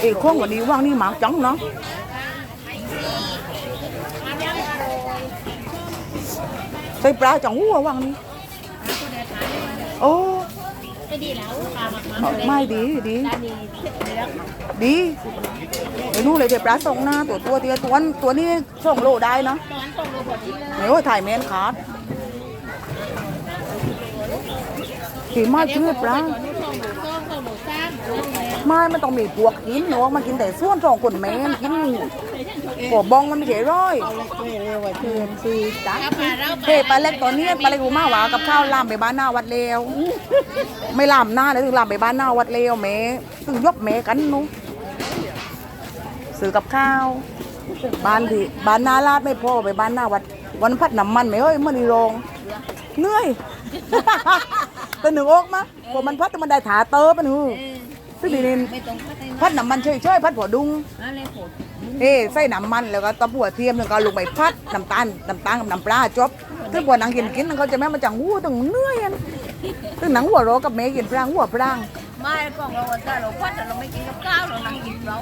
เอ้ข้องวันนี้ว่างนี่หมาจังเนาะใส่ปลาจังหัวว่างนี่โอ้ไม่ดีแล้วปลาหมักมันไม่ดีดีดีไอ้นู่นเลยเดี๋ยวปลาส่งหน้าตัวตัวเดียวตัวนี้ตัวนี้ส่งโลได้เนาะตอนตรงโรบอทที่เลยวถ่ายแมนขาด ขี่มาชื่อปลาตอนนี้ส่งหมูส้มส่งหมูซ้ำไม่มันต้องมีพวกกินเนาะมันกินแต่ส่วนสองคนแมนกินหัวบองมันไม่ใช่ร้อยเร็วๆเพื่อนซีจ้าถ้าปลเราเฮ้ปลาเล็กตอนนี้ปลาเล็กกูมาหวากับข้าวลามไปบ้านหน้าวัดเลวไม่ลามหน้าเลยถึงลามไปบ้านหน้าวัดเลวแม่ถึงยกแม่กันหนุซื้อกับข้าว บ้านที่บ้านนาลาดไม่พอไปบ้านหน้าวัดวันพัดน้ำมันไหมเฮ้ยมันนี่โรงเหนื่อย ตัวหนึ่งโอกมาพอมันพัดมันได้ถาเตอปะหนูซึ่งดีนี่ไม่พัดน้ำมันเฉยๆพัดหัวดุงเอ้ใส่น้ำมันแล้วก็ตะผัวเทียมแล้วก็ลงไปพัดน้ำตาลน้ำตาลกับน้ำปลาจบซึ่งพอนังกินกินเขาจะแม่มาจังหัวต้องเหนื่อยอันซึ่งหนังหัวโรกับแม่กินปลางหัวปลางไม่กล่องเราวันจ้าเราพัดแต่เราไม่กินกับข้าวเรานั่งกินเรา